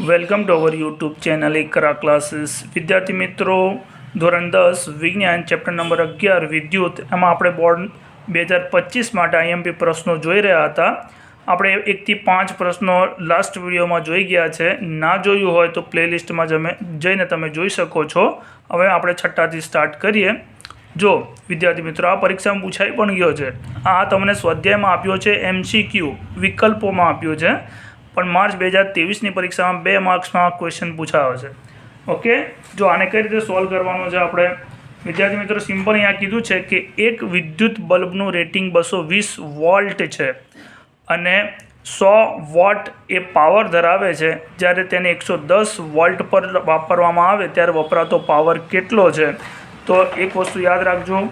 Welcome to our YouTube channel Ekra classes વિદ્યાર્થી મિત્રો ધોરણ દસ વિજ્ઞાન ચેપ્ટર નંબર અગિયાર વિદ્યુત એમાં આપણે બોર્ડ બે હજાર પચીસ માટે આઈએમપી પ્રશ્નો જોઈ રહ્યા હતા આપણે એકથી પાંચ પ્રશ્નો લાસ્ટ વિડીયોમાં જોઈ ગયા છે ના જોયું હોય તો પ્લેલિસ્ટમાં જમે જઈને તમે જોઈ શકો છો હવે આપણે છઠ્ઠાથી સ્ટાર્ટ કરીએ જો વિદ્યાર્થી મિત્રો આ પરીક્ષામાં પૂછાઈ પણ ગયો છે આ તમને સ્વાધ્યાયમાં આપ્યો છે એમસીક્યુ વિકલ્પોમાં આપ્યો છે પણ માર્ચ બે હજાર ત્રેવીસની પરીક્ષામાં બે માર્ક્સમાં ક્વેશ્ચન પૂછાયો છે. ઓકે જો આને કઈ રીતે સોલ્વ કરવાનો છે આપણે? વિદ્યાર્થી મિત્રો સિમ્પલ અહીંયા કીધું છે કે એક વિદ્યુત બલ્બનું રેટિંગ બસો વીસ વોલ્ટ છે અને સો વોટ એ પાવર ધરાવે છે. જ્યારે તેને એકસો દસ વોલ્ટ પર વાપરવામાં આવે ત્યારે વપરાતો પાવર કેટલો છે? તો એક વસ્તુ યાદ રાખજો.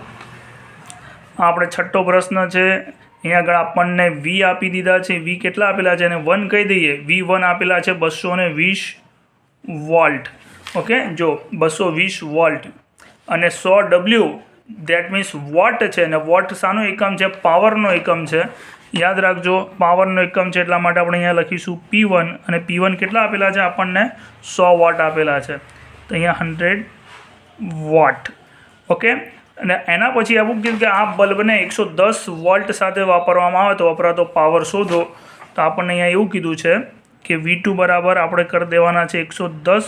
આપણે છઠ્ઠો પ્રશ્ન છે. અહીંયા આગળ આપણને વી આપી દીધા છે. વી કેટલા આપેલા છે અને વન કહી દઈએ. વી વન આપેલા છે બસો ને વીસ વોલ્ટ. ઓકે જો, બસો વીસ વોલ્ટ. અને સો ડબલ્યુ દેટ મીન્સ વોટ છે. અને વોટ શાનો એકમ છે? પાવરનો એકમ છે. યાદ રાખજો, પાવરનો એકમ છે એટલા માટે આપણે અહીંયા લખીશું પી વન અને પી વન કેટલા આપેલા છે? આપણને સો વોટ આપેલા છે. તો અહીંયા હંડ્રેડ વોટ ઓકે અને એના પછી એવું કીધું કે આ બલ્બને એકસો દસ વોલ્ટ સાથે વાપરવામાં આવે તો વપરાતો પાવર શોધો, તો આપણને અહીંયા એવું કીધું છે કે વી ટુ બરાબર આપણે કરી દેવાના છે એકસો દસ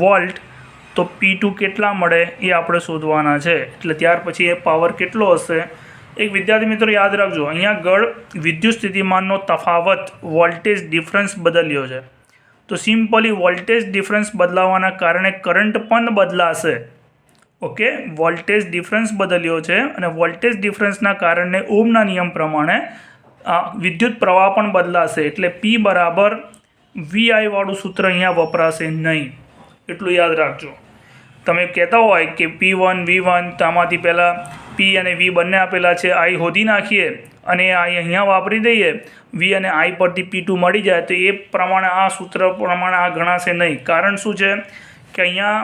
વોલ્ટ, તો પી ટુ કેટલા મળે એ આપણે શોધવાના છે. એટલે ત્યાર પછી એ પાવર કેટલો હશે? એક વિદ્યાર્થી મિત્રો યાદ રાખજો, અહીંયા આગળ વિદ્યુત સ્થિતિમાનનો તફાવત વોલ્ટેજ ડિફરન્સ બદલ્યો છે. તો સિમ્પલી વોલ્ટેજ ડિફરન્સ બદલાવાના કારણે કરંટ પણ બદલાશે. ઓકે? વોલ્ટેજ ડિફરન્સ બદલ્યો છે અને વોલ્ટેજ ડિફરન્સના કારણે ઓમના નિયમ પ્રમાણે, આ વિદ્યુત પ્રવાહ પણ બદલાશે એટલે પી બરાબર વીઆઈવાળું સૂત્ર અહીંયા વપરાશે નહીં. એટલું યાદ રાખજો. તમે કહેતા હોય કે પી વન વી વન આમાંથી પહેલાં પી અને વી બંને આપેલા છે આઈ હોદી નાખીએ અને આઈ અહીંયા વાપરી દઈએ વી અને આઈ પરથી પી ટુ મળી જાય, તો એ પ્રમાણે આ સૂત્ર પ્રમાણે આ ગણાશે નહીં. કારણ શું છે કે અહીંયા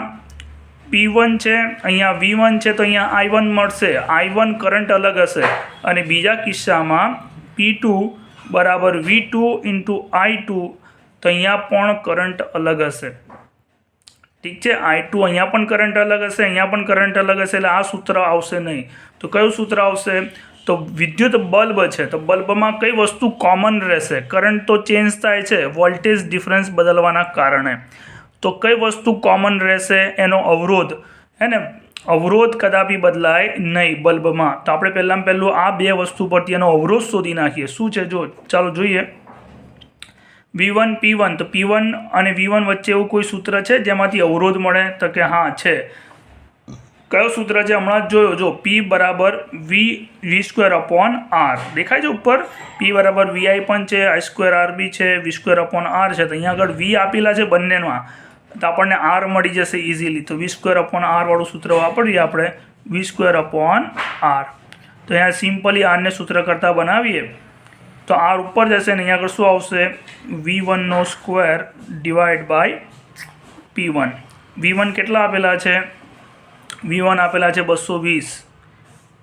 પી વન છે, અહીંયા વી વન છે, તો અહીંયા આઈ વન મળશે. આઈ વન કરંટ અલગ હશે. અને બીજા કિસ્સામાં પી ટુ બરાબર V two into I two તો અહીંયા પણ કરંટ અલગ હશે. ઠીક છે? આઈ ટુ અહીંયા પણ કરંટ અલગ હશે, અહીંયા પણ કરંટ અલગ હશે, એટલે આ સૂત્ર આવશે નહીં. તો કયું સૂત્ર આવશે? તો વિદ્યુત બલ્બ છે, તો બલ્બમાં કઈ વસ્તુ કોમન રહેશે? કરંટ તો ચેન્જ થાય છે વોલ્ટેજ ડિફરન્સ બદલવાના કારણે. તો કઈ વસ્તુ કોમન રહેશે એનો અવરોધ? હે ને અવરોધ કદાપી બદલાય નહીં બલ્બમાં. તો આપણે પહેલાં પહેલું આ બે વસ્તુ પરથી એનો અવરોધ શોધી નાખીએ. શું છે? જો, ચાલો જોઈએ. વી વન પી વન તો પી વન અને વી વન વચ્ચે એવું કોઈ સૂત્ર છે જેમાંથી અવરોધ મળે? તો કે હા, છે. કયો સૂત્ર છે? હમણાં જ જોયો. જો પી બરાબર V V square upon R દેખાય છે ઉપર? પી બરાબર વીઆઈ પણ છે આઈ સ્ક્વેર આર બી છે વી સ્ક્વેર અપોન આર છે. તો અહીંયા આગળ વી આપેલા છે બંનેમાં તો આપણને આર મળી જશે ઇઝીલી તો વી સ્ક્વેર અપોન આર વાળું સૂત્ર વાપરીએ આપણે. વી સ્ક્વેર અપોન આર તો અહીંયા સિમ્પલી આરને સૂત્ર કરતાં બનાવીએ. તો આર ઉપર જશે ને અહીંયા આગળ શું આવશે? V વનનો square divide by P one V one કેટલા આપેલા છે? વી વન આપેલા છે બસો વીસ.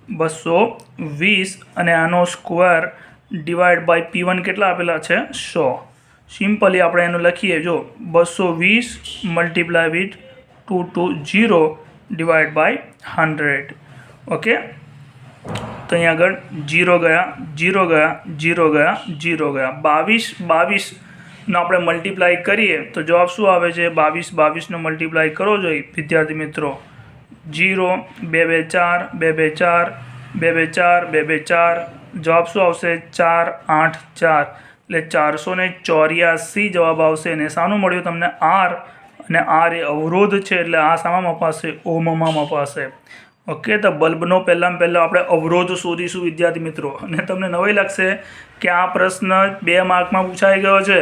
બસો વીસ અને આનો square divide by P one કેટલા આપેલા છે? સો. સિમ્પલી આપણે એનું લખીએ, જો બસો વીસ multiply with two two zero divide by hundred okay તો અહીંયા આગળ જીરો ગયા જીરો ગયા જીરો ગયા જીરો ગયા. બાવીસ બાવીસનો આપણે મલ્ટીપ્લાય કરીએ, તો જવાબ શું આવે છે? બાવીસ બાવીસનો મલ્ટીપ્લાય કરો જોઈએ વિદ્યાર્થી મિત્રો. જીરો બે બે, ચાર, બે બે, ચાર, બે બે, ચાર, બે બે, ચાર. જવાબ શું આવશે? ચાર, આઠ, ચાર. એટલે ચારસો ને ચોર્યાસી જવાબ આવશે અને શાનું મળ્યું તમને આર અને આર એ અવરોધ છે એટલે આ શામાં મપાશે? ઓમમાં મપાશે. ઓકે, તો બલ્બનો પહેલાં પહેલાં આપણે અવરોધ શોધીશું, વિદ્યાર્થી મિત્રો. અને તમને નવાઈ લાગશે કે આ પ્રશ્ન બે માર્કમાં પૂછાઈ ગયો છે.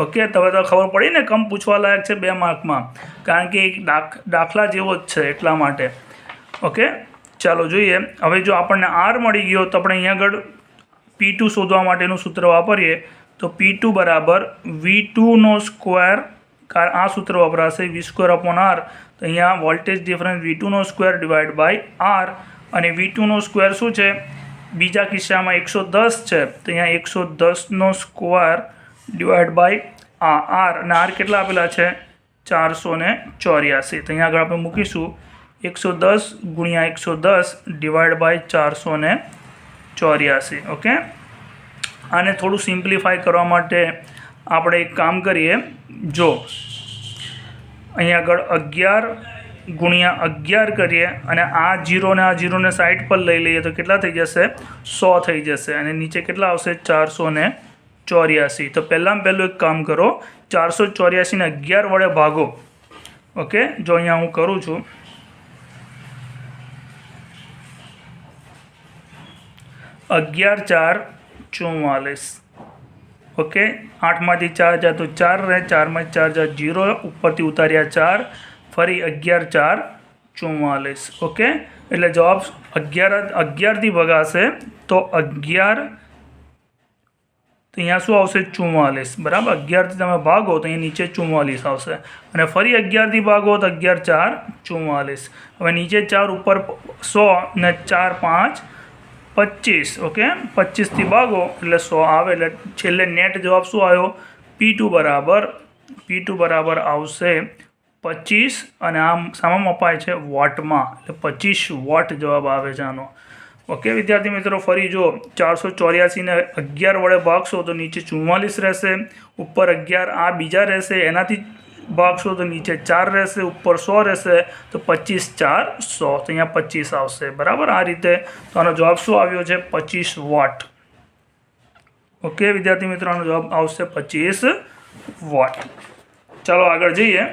ઓકે તમે તો ખબર પડી ને કમ પૂછવા લાયક છે બે માર્કમાં. કારણ કે એક દાખ, દાખલા જેવો જ છે એટલા માટે. ઓકે, ચાલો જોઈએ. હવે જો આપણને આર મળી ગયો તો આપણે અહીંયા આગળ પી ટુ શોધવા માટેનું સૂત્ર વાપરીએ. તો પી ટુ બરાબર વી ટુનો સ્ક્વેર આ સૂત્ર વપરાશે વી સ્ક્વેર અપોન આર તો અહીંયા વોલ્ટેજ ડિફરન્સ વી ટુનો સ્ક્વેર ડિવાઈડ બાય આર અને વી ટુનો સ્ક્વેર શું છે? બીજા કિસ્સામાં એકસો દસ છે. તો અહીંયા એકસો દસનો સ્ક્વેર ડિવાઈડ બાય આ આર અને આર કેટલા આપેલા છે? ચારસો ને ચોર્યાસી. તો અહીંયા આગળ આપણે મૂકીશું. એકસો દસ ગુણ્યા એકસો દસ ડિવાઈડ બાય ચારસો ને ચોર્યાસી. ઓકે આને થોડું સિમ્પ્લિફાય કરવા માટે આપણે એક કામ કરીએ. જો અહીંયા આગળ અગિયાર ગુણ્યા અગિયાર કરીએ અને આ જીરોને આ જીરોને સાઈડ પર લઈ લઈએ તો કેટલા થઈ જશે? સો થઈ જશે. અને નીચે કેટલા આવશે? ચારસો ને ચોર્યાસી. તો પહેલાં પહેલું એક કામ કરો. ચારસો ચોર્યાસીને અગિયાર વડે ભાગો. ઓકે? જો અહીંયા હું કરું છું. અગિયાર ચાર ચુમ્માલીસ ઓકે? આઠમાંથી ચાર જા તો ચાર રહે. ચારમાંથી ચાર જા જીરો ઉપરથી ઉતાર્યા ચાર. ફરી અગિયાર, ચાર ચુમ્માલીસ ઓકે? એટલે જવાબ અગિયાર અગિયારથી ભગાશે તો અગિયાર. તો અહીંયા શું આવશે? ચુમ્માલીસ બરાબર? અગિયારથી તમે ભાગો તો અહીંયા નીચે ચુમ્માલીસ આવશે. અને ફરી અગિયારથી ભાગો તો અગિયાર, ચાર ચુમ્માલીસ હવે નીચે ચાર ઉપર સો ને ચાર, પાંચ. પચીસ, ઓકે? પચીસથી ભાગો, એટલે સો આવે, એટલે છેલ્લે નેટ જવાબ શું આવ્યો? પી ટુ બરાબર પી ટુ બરાબર આવશે પચીસ, અને આમ સામામાં અપાય છે વોટમાં, એટલે પચીસ વોટ જવાબ આવે છે આનો. ઓકે, વિદ્યાર્થી મિત્રો, ફરી જો ચારસો ચોર્યાસીને અગિયાર વડે ભાગશો તો નીચે ચુમ્માલીસ રહેશે, ઉપર અગિયાર આ બીજા રહેશે, એનાથી ભાગશો તો નીચે ચાર રહેશે ઉપર સો રહેશે તો પચીસ ચાર સો તો અહીંયા પચીસ આવશે બરાબર આ રીતે તો આનો જવાબ શું આવ્યો છે પચીસ વોટ ઓકે વિદ્યાર્થી મિત્રો આનો જવાબ આવશે પચીસ વોટ ચાલો આગળ જઈએ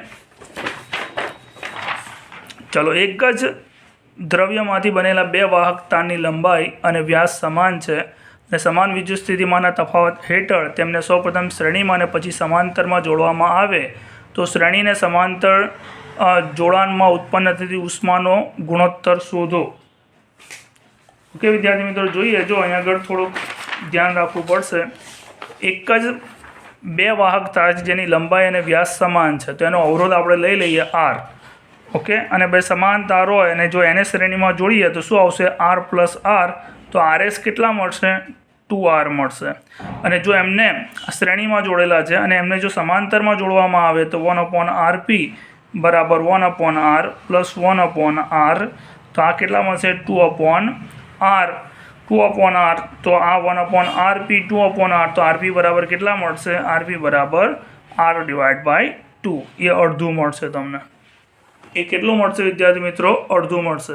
ચાલો એક જ દ્રવ્યમાંથી બનેલા બે વાહક તારની લંબાઈ અને વ્યાસ સમાન છે અને સમાન વિદ્યુત સ્થિતિમાંના તફાવત હેઠળ તેમને સૌપ્રથમ શ્રેણીમાં અને પછી સમાંતરમાં જોડવામાં આવે તો શ્રેણીને સમાંતર જોડાણમાં ઉત્પન્ન થતી ઉષ્માનો ગુણોત્તર શોધો. ઓકે, વિદ્યાર્થી મિત્રો, જોઈએ, જો અહીંયા આગળ થોડુંક ધ્યાન રાખવું પડશે. એક જ બે વાહક તાર જેની લંબાઈ અને વ્યાસ સમાન છે, તો એનો અવરોધ આપણે લઈ લઈએ આર ઓકે, અને બે સમાન તાર હોય અને જો એને શ્રેણીમાં જોડીએ તો શું આવશે? આર પ્લસ આર તો આરએસ કેટલા મળશે? ટુ આર મળશે. અને જો એમને શ્રેણીમાં જોડેલા છે અને એમને જો સમાંતરમાં જોડવામાં આવે તો વન અપોન આર પી બરાબર one upon R plus one upon R તો આ કેટલા મળશે? Two upon R two upon R તો આ one upon R P two upon R તો આરપી બરાબર કેટલા મળશે? આરપી બરાબર આર ડિવાઈડ બાય ટુ એ અડધું મળશે તમને. એ કેટલું મળશે વિદ્યાર્થી મિત્રો? અડધું મળશે.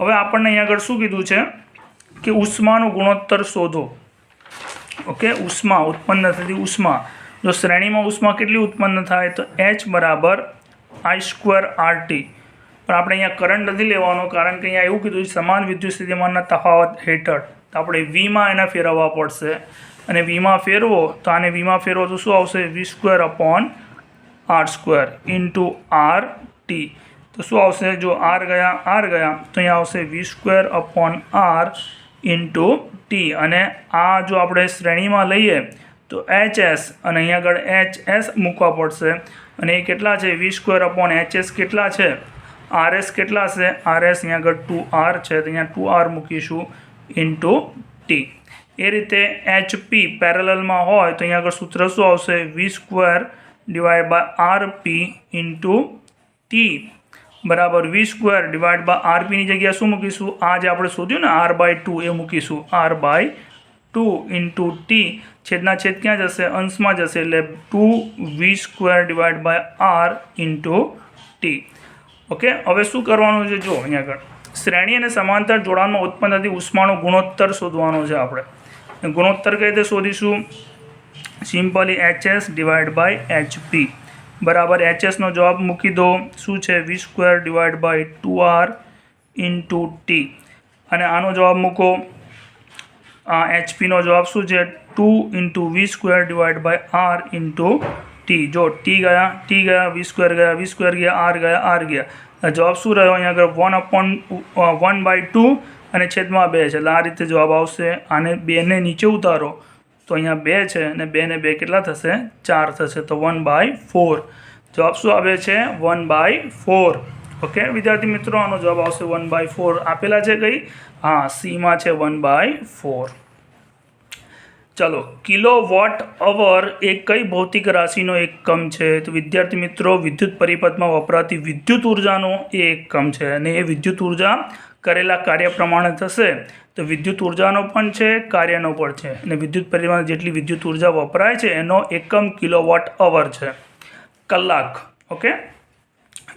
હવે આપણને અહીંયા આગળ શું કીધું છે? કે ઉષ્માનો ગુણોત્તર શોધો. ઓકે? ઉષ્મા, ઉત્પન્ન થતી ઉષ્મા. જો શ્રેણીમાં ઉષ્મા કેટલી ઉત્પન્ન થાય તો એચ બરાબર આઈ સ્ક્વેર આર ટી પણ આપણે અહીંયા કરંટ નથી લેવાનો કારણ કે અહીંયા એવું કીધું સમાન વિદ્યુત સ્થિતિમાનના તફાવત હેઠળ. તો આપણે વીમાં એના ફેરવવા પડશે. અને વીમાં ફેરવો તો આને વીમાં ફેરવો તો શું આવશે? V square upon R square into R T તો શું આવશે? જો આર ગયા આર ગયા, તો અહીંયા આવશે V square upon R into T અને આ જો આપણે શ્રેણીમાં લઈએ, તો એચ એસ અને અહીંયા આગળ એચ એસ મૂકવા પડશે. અને એ કેટલા છે? V square upon H S કેટલા છે? આર એસ કેટલા છે? આર એસ અહીંયા આગળ ટુ આર છે. તો અહીંયા ટુ આર મૂકીશું ઇન્ટુ ટી એ રીતે એચ પી પેરેલલમાં હોય, તો અહીંયા આગળ સૂત્ર શું આવશે? V square divide by R P into T બરાબર વી સ્ક્વેર ડિવાઈડ બાય આરપીની જગ્યાએ શું મૂકીશું? આ જે આપણે શોધ્યું ને, આર બાય ટુ એ મૂકીશું. R by two into T છેદના છેદ ક્યાં જશે? અંશમાં જશે. એટલે two V square divide by R into T. Okay? હવે શું કરવાનું છે? જો, અહીંયા આગળ. શ્રેણી અને સમાંતર જોડાણમાં ઉત્પન્ન થતી ઉષ્માનો ગુણોત્તર શોધવાનો છે આપણે. ગુણોત્તર કઈ રીતે શોધીશું? Simply H S divide by H P. બરાબર એચએસનો જવાબ મૂકી દો. શું છે? V square divide by two R into T અને આનો જવાબ મૂકો. આ એચપીનો જવાબ શું છે? Two into V square divide by R into T જો ટી ગયા ટી ગયા વી સ્ક્વેર ગયા વી સ્ક્વેર ગયા આર ગયા આર ગયા. જવાબ શું રહ્યો? અહીંયા આગળ one upon one by two અને છેદમાં બે છે. એટલે આ રીતે જવાબ આવશે. આને બેને નીચે ઉતારો. તો અહીંયા બે છે અને બે ને બે કેટલા થશે? ચાર થશે. તો વન બાય ફોર જવાબ શું આવે છે? વન બાય ફોર ઓકે વિદ્યાર્થી મિત્રો, આનો જવાબ આવશે વન બાય ફોર આપેલા છે કઈ? હા, સીમાં છે વન બાય ફોર ચલો કિલો વોટ અવર એ કઈ ભૌતિક રાશિનો એકમ છે? તો વિદ્યાર્થી મિત્રો, વિદ્યુત પરિપથમાં વપરાતી વિદ્યુત ઉર્જાનો એ એકમ છે અને એ વિદ્યુત ઊર્જા કરેલા કાર્ય પ્રમાણે થશે. તો વિદ્યુત ઉર્જાનો પણ છે, કાર્યનો પણ છે. અને વિદ્યુત પરિવહન જેટલી વિદ્યુત ઊર્જા વપરાય છે, એનો એકમ કિલો વોટ અવર છે. કલાક, ઓકે?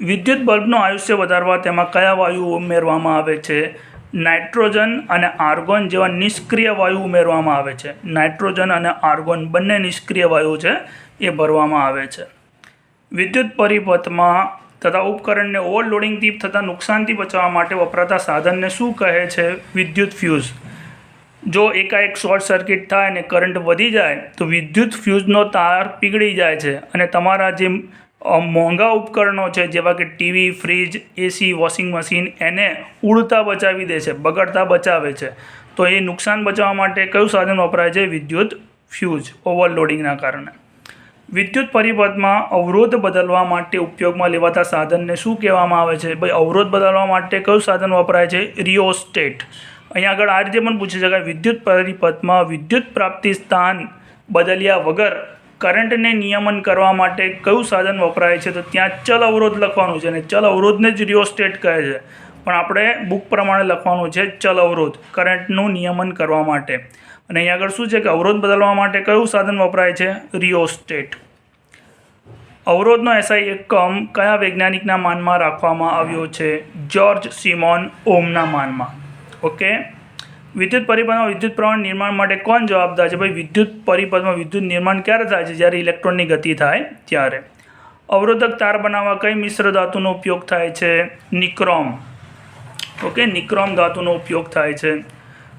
વિદ્યુત બલ્બનું આયુષ્ય વધારવા તેમાં કયા વાયુ ઉમેરવામાં આવે છે? નાઇટ્રોજન અને આર્ગોન જેવા નિષ્ક્રિય વાયુ ઉમેરવામાં આવે છે. નાઇટ્રોજન અને આર્ગોન બંને નિષ્ક્રિય વાયુ છે, એ ભરવામાં આવે છે. વિદ્યુત પરિપથમાં તથા ઉપકરણને ઓવરલોડિંગથી થતાં નુકસાનથી બચાવવા માટે વપરાતા સાધનને શું કહે છે વિદ્યુત ફ્યુઝ? જો એકાએક શોર્ટ સર્કિટ થાય અને કરંટ વધી જાય, તો વિદ્યુત ફ્યુઝનો તાર પીગળી જાય છે અને તમારા જે મોંઘા ઉપકરણો છે, જેવા કે TV, fridge, AC, washing machine, એને ઉડતા બચાવી દે છે, બગડતા બચાવે છે. તો એ નુકસાન બચાવવા માટે કયું સાધન વપરાય છે? વિદ્યુત ફ્યુઝ, ઓવરલોડિંગના કારણે. વિદ્યુત પરિપથમાં અવરોધ બદલવા માટે ઉપયોગમાં લેવાતા સાધનને શું કહેવામાં આવે છે? ભાઈ, અવરોધ બદલવા માટે કયું સાધન વપરાય છે? રિયોસ્ટેટ. અહીંયા આગળ આ રીતે પણ પૂછી શકાય. વિદ્યુત પરિપથમાં વિદ્યુત પ્રાપ્તિ સ્થાન બદલ્યા વગર કરંટને નિયમન કરવા માટે કયું સાધન વપરાય છે? તો ત્યાં ચલ અવરોધ લખવાનું છે અને ચલ અવરોધને જ રિયોસ્ટેટ કહે છે. પણ આપણે બુક પ્રમાણે લખવાનું છે ચલ અવરોધ, કરંટનું નિયમન કરવા માટે. અને અહીંયા આગળ શું છે કે અવરોધ બદલવા માટે કયું સાધન વપરાય છે? રિયોસ્ટેટ. અવરોધનો એસઆઈ એકમ કયા વૈજ્ઞાનિકના માનમાં રાખવામાં આવ્યો છે? જ્યોર્જ સિમોન ઓમના માનમાં. ઓકે? વિદ્યુત પરિપથમાં વિદ્યુત પ્રવાહ નિર્માણ માટે કોણ જવાબદાર છે? ભાઈ, વિદ્યુત પરિપથમાં વિદ્યુત નિર્માણ ક્યારે થાય છે? જ્યારે ઇલેક્ટ્રોનની ગતિ થાય ત્યારે. અવરોધક તાર બનાવવા કઈ મિશ્ર ધાતુનો ઉપયોગ થાય છે? નિક્રોમ. ઓકે? નિક્રોમ ધાતુનો ઉપયોગ થાય છે.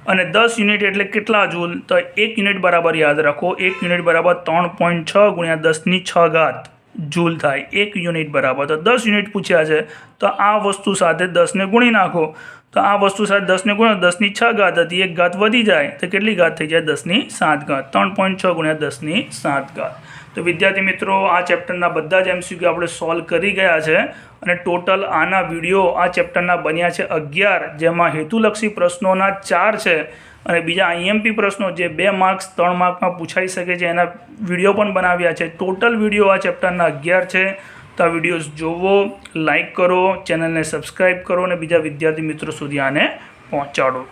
અને દસ યુનિટ એટલે કેટલા જૂલ? તો એક યુનિટ બરાબર યાદ રાખો. એક યુનિટ બરાબર ત્રણ પોઈન્ટ છ ગુણ્યા દસની છ ઘાત. જૂલ થાય. એક યુનિટ બરાબર. તો દસ યુનિટ પૂછ્યા છે. તો આ વસ્તુ સાથે દસને ગુણી નાખો. તો આ વસ્તુ સાથે દસને ગુણ્યા દસની છ ઘાત હતી. એક ઘાત વધી જાય. તો કેટલી ઘાત થઈ જાય? દસની સાત ઘાત. ત્રણ પોઈન્ટ છ ગુણ્યા દસની સાત ઘાત. તો વિદ્યાર્થી મિત્રો, આ ચેપ્ટરના બધા જ એમસીક્યુ આપણે સોલ્વ કરી ગયા છે. અને ટોટલ આના વીડિયો આ ચેપ્ટરના બન્યા છે અગિયાર, જેમાં હેતુલક્ષી પ્રશ્નોના ચાર છે. અને બીજા આઈએમપી પ્રશ્નો જે બે માર્ક્સ ત્રણ માર્કમાં પૂછાઈ શકે છે, એના વીડિયો પણ બનાવ્યા છે. ટોટલ વીડિયો આ ચેપ્ટરના અગિયાર છે. તો આ વિડીયોઝ જોવો લાઈક કરો ચેનલને સબસ્ક્રાઈબ કરો અને બીજા વિદ્યાર્થી મિત્રો સુધી આને પહોંચાડો.